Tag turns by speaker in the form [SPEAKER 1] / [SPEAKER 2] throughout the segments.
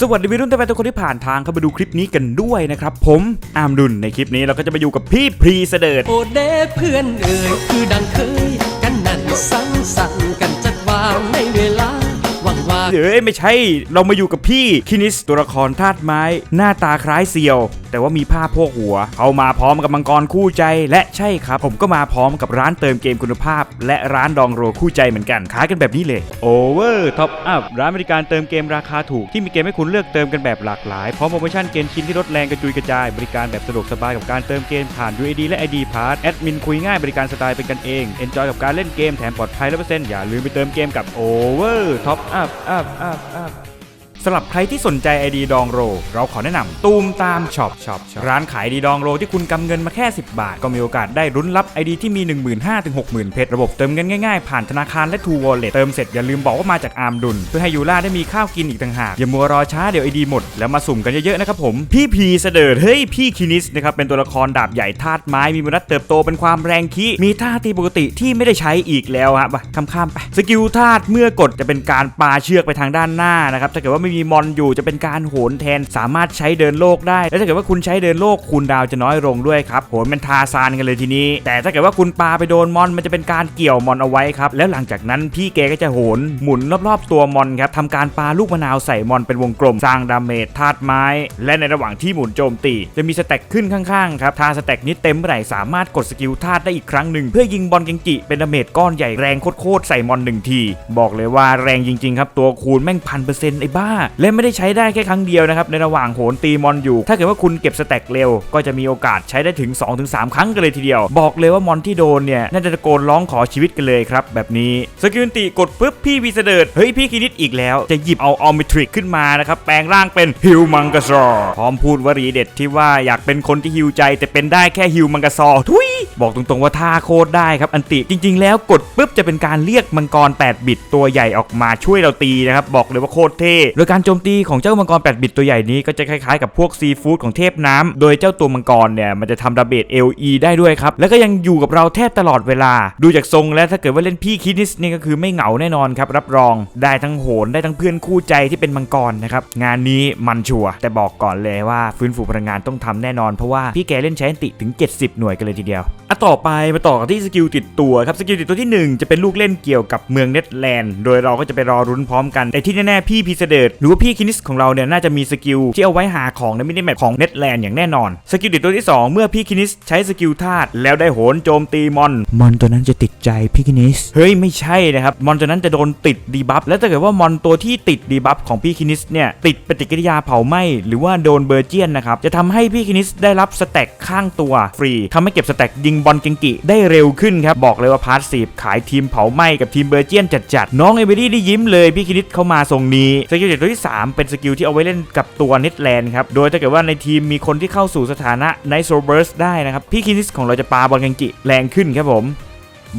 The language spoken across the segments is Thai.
[SPEAKER 1] สวัสดีวัยรุ่นแต่แฟนทุกคนที่ผ่านทางเข้ามาดูคลิปนี้กันด้วยนะครับ ผมอามดุลในคลิปนี้เราก็จะไปอยู่กับพี่พรีเสดิร์ด
[SPEAKER 2] โอเดเพื่อนเอ่ยคือดังเคย กันนั่นสังสรรค์กันจัดวางในเวลา ว่างว่า
[SPEAKER 1] เอ้ยไม่ใช่ เรามาอยู่กับพี่คินิสตัวละครธาตุไม้ หน้าตาคล้ายเซียว แต่ว่ามีผ้าโพกหัว เขามาพร้อมกับมังกรคู่ใจ และใช่ครับ ผมก็มาพร้อมกับร้านเติมเกมคุณภาพ และร้านดองโรคู่ใจเหมือนกันขายกันแบบนี้เลยโอเวอร์ท็อปอัพร้านบริการเติมเกมราคาถูกที่มีเกมให้คุณเลือกเติมกันแบบหลากหลายพร้อมโปรโมชั่นเกมชินที่ลดแรงกระจุยกระจายบริการแบบสะดวกสบายกับการเติมเกมผ่าน UID และ ID Pass แอดมินคุยง่ายบริการสไตล์เป็นกันเองเอนจอยกับการเล่นเกมแถมปลอดภัย100%อย่าลืมไปเติมเกมกับ Over Top Up Up Up Up สำหรับใครที่สนใจ ID ดองโร เราขอแนะนำตูมตามช็อปช็อปร้านขายดีดองโรที่คุณกำเงินมาแค่ 10 บาท ก็มีโอกาสได้รุ้นรับ ID ที่มี 15,000ถึง60,000เพชรระบบเติมเงินง่ายๆ ผ่านธนาคารและ True Wallet เติมเสร็จอย่าลืมบอกว่ามาจากอาร์มดุลเพื่อให้ยูล่าได้มีข้าวกินอีกต่างหากอย่ามัวรอช้าเดี๋ยว ID หมดแล้วมาสุ่มกันเยอะๆนะครับผมพี่พีเสดิร์ดเฮ้ยพี่คินิสนะครับเป็นตัวละครดาบใหญ่ธาตุไม้มีมนัดเติบโตเป็นความแรงคีมีท่าตีปกติที่ไม่ได้ใช้อีกแล้วฮะไปข้ามๆไปสกิลธาตุเมื่อกดจะเป็นการปาเชือกไปทางด้านหน้านะครับถ้าเกิดว่าไม่มีมอนอยู่จะเป็นการโหนแทนสามารถใช้เดินโลกได้ แล้วถ้าเกิดว่าคุณใช้เดินโลกคูณดาวจะน้อยลงด้วยครับโหนเป็นทาซานกันเลยทีนี้ แต่ถ้าเกิดว่าคุณปาไปโดนมอนมันจะเป็นการเกี่ยวมอนเอาไว้ครับแล้วหลังจากนั้นพี่แกก็จะโหนหมุนรอบๆ ตัวมอนครับทำการปาลูกมะนาวใส่มอนเป็นวงกลมสร้างดาเมจธาตุไม้ และในระหว่างที่หมุนโจมตี จะมีสแต็กขึ้นข้างๆครับถ้าสแต็กนี้เต็มเมื่อไหร่สามารถกดสกิลธาตุได้อีกครั้งหนึ่งเพื่อยิงบอลเกงกิเป็นดาเมจก้อนใหญ่แรงโคตรๆใส่มอนหนึ่งที บอกเลยว่าแรงจริงๆครับตัวคูณแม่งพันเปอร์เซ็นต์ไอ้บ้าและไม่ได้ใช้ได้แค่ครั้งเดียวนะครับในระหว่างโหนตีมอนอยู่ ถ้าเกิดว่าคุณเก็บสแต็กเร็ว ก็จะมีโอกาสใช้ได้ถึง 2-3 ครั้งกันเลยทีเดียว บอกเลยว่ามอนที่โดนเนี่ยน่าจะตะโกนร้องขอชีวิตกันเลยครับแบบนี้สกิลติกดปุ๊บพี่วีเสดิร์ดเฮ้ยพี่คินิดอีกแล้ว จะหยิบเอาออมิทริกขึ้นมานะครับแปลงร่างเป็นฮิวมังกาซอร์พร้อมพูดวลีเด็ดที่ว่าอยากเป็นคนที่ฮิวใจแต่เป็นได้แค่ฮิวมังกาซอร์ทุยบอกตรงๆว่าท่าโคตรได้ครับอันติจริง ๆ แล้วกดปุ๊บจะเป็นการเรียกมังกร 8 บิตตัวใหญ่ออกมาช่วยเราตีนะครับบอกเลยว่าโคตรเท่โดยการโจมตีของเจ้ามังกร 8 บิตตัวใหญ่นี้ก็จะคล้ายๆกับพวกซีฟู้ดของเทพน้ำโดยเจ้าตัวมังกรเนี่ยมันจะทำดาเมจ LE ได้ด้วยครับ แล้วก็ยังอยู่กับเราแทบตลอดเวลา ดูจากทรงแล้วถ้าเกิดว่าเล่นพี่คินิสนี่ก็คือไม่เหงาแน่นอนครับ รับรองได้ทั้งโหนได้ทั้งเพื่อนคู่ใจที่เป็นมังกรนะครับ งานนี้มันชัวร์แต่บอกก่อนเลยว่าฟื้นฟูพลังงานต้องทำแน่นอนเพราะว่าพี่แกเล่นใช้อันติถึง 70 หน่วยกันเลยทีเดียวอะต่อไปมาต่อกันที่สกิลติดตัวครับสกิลติดตัวที่หนึ่งจะเป็นลูกเล่นเกี่ยวกับเมืองเน็ตแลนด์โดยเราก็จะไปรอรุ้นพร้อมกันแต่ที่แน่ๆพี่พีเสเดิร์ดหรือว่าพี่คินิสของเราเนี่ยน่าจะมีสกิลที่เอาไว้หาของในมินิแมปของเน็ตแลนด์อย่างแน่นอน สกิลติดตัวที่สองเมื่อพี่คินิสใช้สกิลธาตุแล้วได้โหนโจมตีมอน มอนตัวนั้นจะติดใจพี่คินิส เฮ้ยไม่ใช่นะครับ มอนตัวนั้นจะโดนติดดีบัฟ และถ้าเกิดว่ามอนตัวที่ติดดีบัฟของพี่คินิสเนี่ยติดปฏิกิริยาเผาไหม้หรือว่าโดนเบอร์เจียนนะครับ จะทำให้พี่คินิสได้รับสแต็กข้างตัวฟรีทำให้เก็บสแต็กยิงบอลเกงกิได้เร็วขึ้นครับ บอกเลยว่าพาร์ทสีขายทีมเผาไหม้กับทีมเบอร์เจียนจัดๆน้องเอเบรี่ได้ยิ้มเลยพี่คินิสเข้ามาทรงนี้สกิลเด็ดตัวที่สามเป็นสกิลที่เอาไว้เล่นกับตัวเน็ตแลนด์ครับ โดยถ้าเกิดว่าในทีมมีคนที่เข้าสู่สถานะไนโซเบิร์สได้นะครับ พี่คินิสของเราจะปาบอลกังกิแรงขึ้นครับผม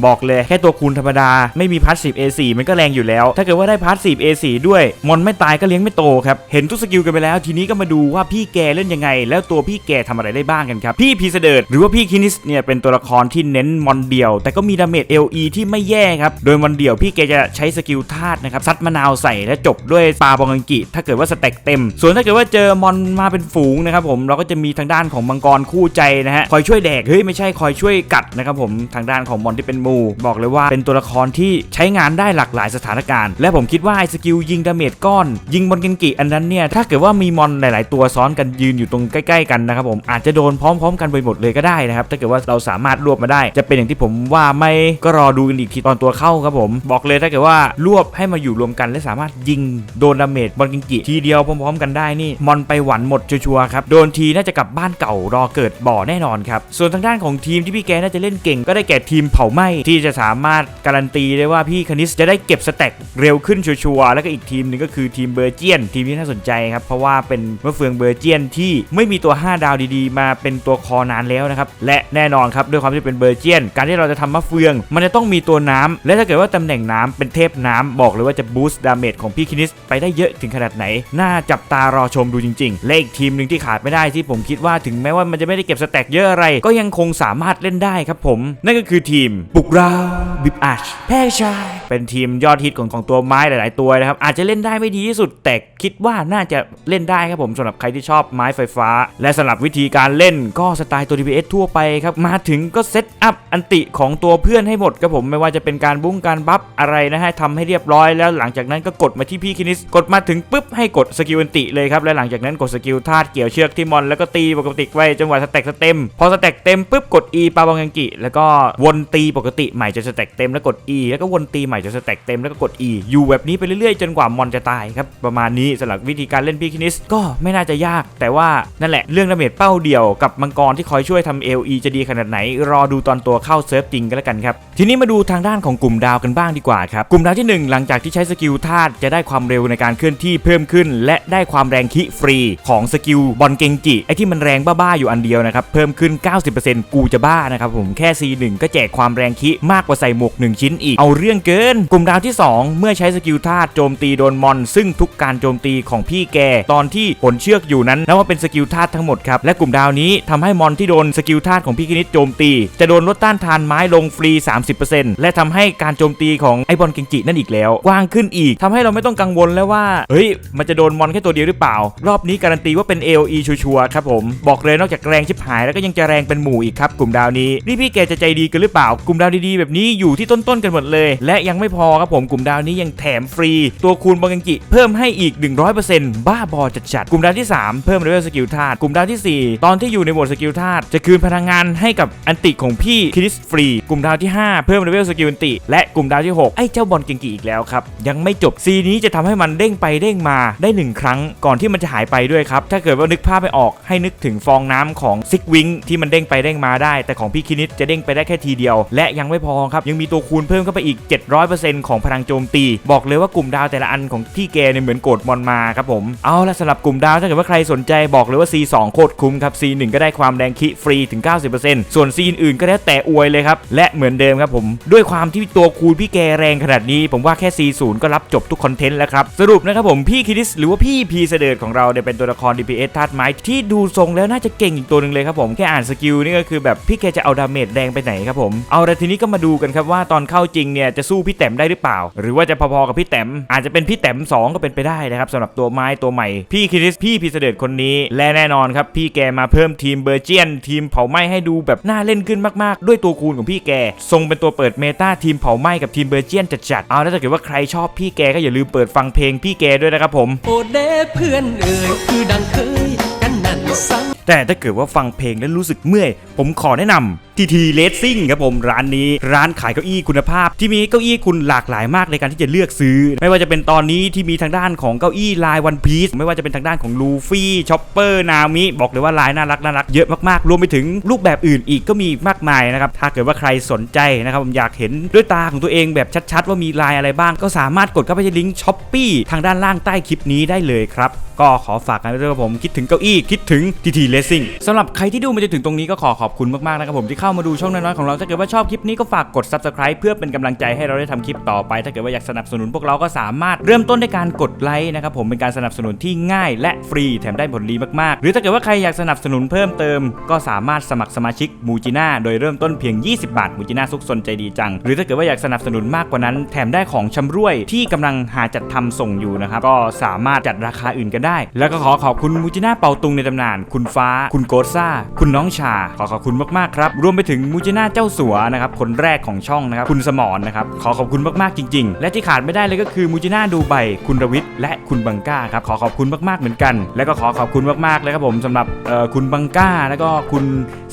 [SPEAKER 1] บอกเลยแค่ตัวคูณธรรมดา ไม่มีพาร์ทสี A4 มันก็แรงอยู่แล้ว ถ้าเกิดว่าได้พาร์ทสี A4 ด้วยมอนไม่ตายก็เลี้ยงไม่โตครับ เห็นทุกสกิลกันไปแล้ว ทีนี้ก็มาดูว่าพี่แกเล่นยังไง แล้วตัวพี่แกทำอะไรได้บ้างกันครับ พี่พีเสดิร์ดหรือว่าพี่คินิสเนี่ยเป็นตัวละครที่เน้นมอนเดียว แต่ก็มีดาเมจ LE ที่ไม่แย่ครับ โดยมอนเดียวพี่แกจะใช้สกิลธาตุนะครับซัดมะนาวใส่และจบด้วยปลาบองกังกิ ถ้าเกิดว่าสเต็กเต็ม ส่วนถ้าเกิดว่าเจอมอนมาเป็นฝูงนะครับผมเราก็จะมีทางด้านของมังกรคู่ใจนะฮะคอยช่วยแดกเฮ้ยไม่ใช่คอยช่วยกัดนะครับผมทางด้านของมอนที่เป็นมูบอกเลยว่าเป็นตัวละครที่ใช้งานได้หลากหลายสถานการณ์ และผมคิดว่าไอ้สกิลยิงดาเมจก้อน ยิงบอลเกนกิอันนั้นเนี่ย ถ้าเกิดว่ามีมอนหลาย ๆ ตัวซ้อนกันยืนอยู่ตรงใกล้ ๆ กันนะครับผมอาจจะโดนพร้อม ๆ กันไปหมดเลยก็ได้นะครับถ้าเกิดว่าเราสามารถรวบมาได้ จะเป็นอย่างที่ผมว่าไม่ก็รอดูกันอีกทีตอนตัวเข้าครับผม บอกเลยถ้าเกิดว่ารวบให้มาอยู่รวมกัน และสามารถยิงโดนดาเมจบอลเกนกิทีเดียวพร้อม ๆ กันได้นี่มอนไปหวันหมดชัวร์ๆครับโดนทีน่าจะกลับบ้านเก่ารอเกิดบ่อแน่นอนครับส่วนทางด้านของทีมที่พี่แกน่าจะเล่นเก่งก็ได้แก่ทีมเผาไหม้ที่จะสามารถการันตีได้ว่าพี่คณิสจะได้เก็บสแต็กเร็วขึ้นชัวร์ๆแล้วก็อีกทีมหนึ่งก็คือทีมเบอร์เจียน ทีมที่น่าสนใจครับ เพราะว่าเป็นมะเฟืองเบอร์เจียนที่ไม่มีตัว 5 ดาวดีๆ มาเป็นตัวคอนานแล้วนะครับ และแน่นอนครับด้วยความที่เป็นเบอร์เจียน การที่เราจะทำมะเฟือง มันจะต้องมีตัวน้ำและถ้าเกิดว่าตำแหน่งน้ำเป็นเทพน้ำบอกเลยว่าจะบูสต์ดาเมจของพี่คณิสไปได้เยอะถึงขนาดไหนน่าจับตารอชมดูจริง ๆ และอีกทีมหนึ่งที่ขาดไม่ได้ที่ผมคิดว่าถึงแม้ว่ามันจะไม่ได้เก็บสแต็กเยอะอะไร ก็ยังคงสามารถเล่นได้ครับผม นั่นก็คือทีมบุ ราวบิบอัชแพร่ชาย เป็นทีมยอดฮิตของของตัวไม้หลาย ๆ ตัวนะครับ อาจจะเล่นได้ไม่ดีที่สุด แต่คิดว่าน่าจะเล่นได้ครับผมสำหรับใครที่ชอบไม้ไฟฟ้า และสำหรับวิธีการเล่นก็สไตล์ตัว DPS ทั่วไปครับ มาถึงก็เซตอัพอันติของตัวเพื่อนให้หมดครับผมไม่ว่าจะเป็นการบุ้งการบัฟอะไรนะฮะทำให้เรียบร้อยแล้วหลังจากนั้นก็กดมาที่พี่คินิสกดมาถึงปุ๊บให้กดสกิลอันติเลยครับและหลังจากนั้นกดสกิลธาตุเกี่ยวเชือกที่มอนแล้วก็ตีปกติไว้จนกว่าสแต็กสเต็มพอสแต็กเต็มปุ๊บกด E ปาบังกังกิแล้วก็วนตีปกติใหม่จนสแต็กเต็มแล้วกด E แล้วก็วนตีใหม่จนสแต็กเต็มแล้วก็กด E อยู่แบบนี้ไปเรื่อยๆ จนกว่ามอนจะตายครับ ประมาณนี้สำหรับวิธีการเล่นพี่คินิสก็ไม่น่าจะยาก แต่ว่านั่นแหละเรื่องดาเมจเป้าเดียวกับมังกรที่คอยช่วยทำ LE จะดีขนาดไหน รอดูตอนตัวเข้าเซิร์ฟจริงกันแล้วกันครับ ทีนี้มาดูทางด้านของกลุ่มดาวกันบ้างดีกว่าครับกลุ่มดาวที่ 1 หลังจากที่ใช้สกิลธาตุจะได้ความเร็วในการเคลื่อนที่เพิ่มขึ้น และได้ความแรงคิฟรีของสกิลบอลเกงจิไอที่มันแรงบ้าๆอยู่อันเดียวนะครับเพิ่มขึ้น 90%กูจะบ้านะครับผมแค่ C1 ก็แจกความแรงคิมากกว่าใส่หมวก1 ชิ้นอีก เอาเรื่องเกิน กลุ่มดาวที่ 2 เมื่อใช้สกิลธาตุโจมตีโดนมอน ซึ่งทุกการโจมตีของพี่แก ตอนที่ผลเชือกอยู่นั้นนับว่าเป็นสกิลธาตุทั้งหมดครับ และกลุ่มดาวนี้ทำให้มอนที่โดนสกิลธาตุของพี่คณิตโจมตี จะโดนลดต้านทานไม้ลงฟรี 30%และทำให้การโจมตีของไอบอลเกงจินั่นอีกแล้วกว้างขึ้นอีกทำให้เราไม่ต้องกังวลแล้วว่าเฮ้ยมันจะโดนมอนแค่ตัวเดียวหรือเปล่า รอบนี้การันตีว่าเป็น AOE ชัวร์ครับผมบอกเลยนอกจากแรงชิบหายแล้วก็ยังจะแรงเป็นหมู่อีกครับกลุ่มดาวนี้นี่พี่แกจะใจดีกันหรือเปล่ากลุ่มดาวดีๆ แบบนี้อยู่ที่ต้นๆกันหมดเลย และยังไม่พอครับผมกลุ่มดาวนี้ยังแถมฟรี ตัวคูณบอลเกงจิเพิ่มให้อีก 100%บ้าบอจัดๆกลุ่มดาวที่ 3 เพิ่มเลเวลสกิลธาตุกลุ่มดาวทีสี่ 4 ตอนที่อยู่ในโหมดสกิลธาตุจะคืนพลังงานให้กับอันติของพี่คริสฟรี กลุ่มดาวที่ 5 เพิ่มเลเวลสกิลอันติ และกลุ่มดาวที่ 6 ไอ้เจ้าบอลเกงกีอีกแล้วครับยังไม่จบซีนี้จะทำให้มันเด้งไปเด้งมาได้ 1 ครั้งก่อนที่มันจะหายไปด้วยครับถ้าเกิดว่านึกภาพไม่ออกให้นึกถึงฟองน้ำของซิกวิงที่มันเด้งไปเด้งมาได้ แต่ของพี่คินิสจะเด้งไปได้แค่ทีเดียว และยังไม่พอครับ ยังมีตัวคูณเพิ่มเข้าไปอีก 700%ของพลังโจมตี บอกเลยว่ากลุ่มดาวแต่ละอันของพี่แกเนี่ยเหมือนโกดมอนมาครับผมเอาละสำหรับกลุ่มดาวถ้าเกิดว่าใครสนใจบอกเลยว่า C2 โคตรคุ้มครับ C1 ก็ได้ความแรงคิฟรีถึง 90%ส่วน C อื่นก็แล้วแต่อวยเลยครับและเหมือนเดิมครับผม ด้วยความที่ตัวคูณพี่แกแรงขนาดนี้ ผมว่าแค่ C0 ก็รับจบทุกคอนเทนต์แล้วครับสรุปนะครับผมพี่คิดิสหรือว่าพี่พีเสดิร์ดของเราเนี่ยเป็นตัวละคร DPS ธาตุไม้ที่ดูทรงแล้วน่าจะเก่งอีกตัวหนึ่งเลยครับผมแค่อ่านสกิลนี่ก็คือแบบพี่แกจะเอาดาเมจแรงไปไหนครับผมเอาละทีนี้ก็มาดูกันครับว่าตอนเข้าจริงเนี่ยจะสู้พี่แต้มได้หรือเปล่า หรือว่าจะพอๆกับพี่แต้มอาจจะเป็นพี่แต้มสองก็เป็นไปได้นะครับสำหรับตัวไม้ตัวใหม่ พี่คิดิสพี่พีเสดิร์ดคนนี้ และแน่นอนครับพี่แกมาเพิ่มทีมเบอร์เจียน ทีมเผาไหม้ให้ดูแบบน่าเล่นขึ้นมากๆ ด้วยตัวคูณของพี่แกทรงเป็นตัวเปิดเมตาทีมเผาไหม้กับทีมเบอร์เจียนจัดๆเอาแล้วถ้าเกิดว่าใครชอบพี่แกก็อย่าลืมเปิดฟังเพลงพี่แกด้วยนะครับผม
[SPEAKER 2] โอเดเพื่อนเอ่ยคือดังเคยกันนั่นสัง
[SPEAKER 1] แต่ถ้าเกิดว่าฟังเพลงแล้วรู้สึกเมื่อย ผมขอแนะนำ ทีทีเลสซิ่งครับผมร้านนี้ร้านขายเก้าอี้คุณภาพ ที่มีเก้าอี้คุณหลากหลายมากในการที่จะเลือกซื้อ ไม่ว่าจะเป็นตอนนี้ที่มีทางด้านของเก้าอี้ลายวันพีซไม่ว่าจะเป็นทางด้านของลูฟี่ชอปเปอร์นามิบอกเลยว่าลายน่ารักน่ารักเยอะมากๆ รวมไปถึงรูปแบบอื่นอีกก็มีมากมายนะครับถ้าเกิดว่าใครสนใจนะครับผมอยากเห็นด้วยตาของตัวเองแบบชัดๆ ว่ามีลายอะไรบ้าง ก็สามารถกดเข้าไปที่ลิงก์ช้อปปี้ทางด้านล่างใต้คลิปนี้ได้เลยครับก็ขอฝากกันด้วยครับผมคิดถึงเก้าอี้คิดถึง TT Racing สำหรับใครที่ดูมาจนถึงตรงนี้ก็ขอขอบคุณมากๆนะครับผมที่เข้ามาดูช่องน้อยๆของเรา ถ้าเกิดว่าชอบคลิปนี้ก็ฝากกด Subscribe เพื่อเป็นกำลังใจให้เราได้ทำคลิปต่อไป ถ้าเกิดว่าอยากสนับสนุนพวกเราก็สามารถเริ่มต้นด้วยการกดไลค์นะครับผมเป็นการสนับสนุนที่ง่ายและฟรีแถมได้ผลดีมากๆ หรือถ้าเกิดว่าใครอยากสนับสนุนเพิ่มเติม ก็สามารถสมัครสมาชิกมูจิน่าโดยเริ่มต้นเพียง 20 บาทมูจิน่าซุกซนใจดีจัง หรือถ้าเกิดว่าอยากสนับสนุนมากกว่านั้น แถมได้ของชำร่วยที่กำลังหาจัดทำส่งอยู่นะครับก็สามารถจัดราคาอื่นกันได้ แล้วก็ขอขอบคุณมูจิน่าเป่าตุงในตำนาน คุณฟ้า คุณโกซ่า คุณน้องชา ขอขอบคุณมากๆครับรวมไปไปถึงมูจิน่าเจ้าสัวนะครับคนแรกของช่องนะครับคุณสมรนะครับขอขอบคุณมากๆจริง ๆ และที่ขาดไม่ได้เลยก็คือมูจิน่าดูไบคุณรวิทย์และคุณบังก้าครับขอขอบคุณมากๆเหมือนกัน แล้วก็ขอขอบคุณมากๆเลยครับผมสำหรับเอ่อคุณบังก้า แล้วก็คุณ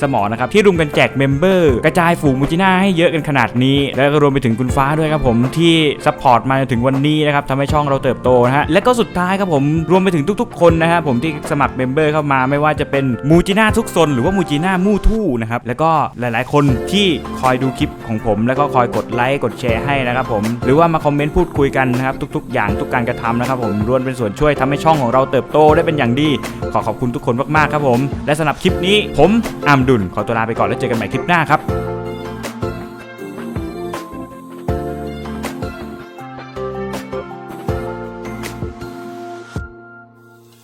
[SPEAKER 1] สมรนะครับที่รุมกันแจกเมมเบอร์กระจายฝูงมูจิน่าให้เยอะกันขนาดนี้ แล้วก็รวมไปถึงคุณฟ้าด้วยครับผมที่ซัพพอร์ตมาจนถึงวันนี้นะครับทำให้ช่องเราเติบโตนะฮะและก็สุดท้ายครับผมรวมไปถึงทุก ๆ คนนะครับผมที่สมัครเมมเบอร์เข้ามาไม่ว่าจะเป็นมูจิน่าทุกซนหรือว่ามูจิน่ามู่ทู่นะครับแล้วก็หลาย ๆ คนที่คอยดูคลิปของผม แล้วก็คอยกดไลค์กดแชร์ให้นะครับผมหรือว่ามาคอมเมนต์พูดคุยกันนะครับทุก ๆ อย่างทุกการกระทำนะครับผมล้วนเป็นส่วนช่วยทำให้ช่องของเราเติบโตได้เป็นอย่างดี ขอขอบคุณทุกคนมากๆครับผม และสำหรับคลิปนี้ผมอามดุลขอตัวลาไปก่อนแล้วเจอกันใหม่คลิปหน้าครับ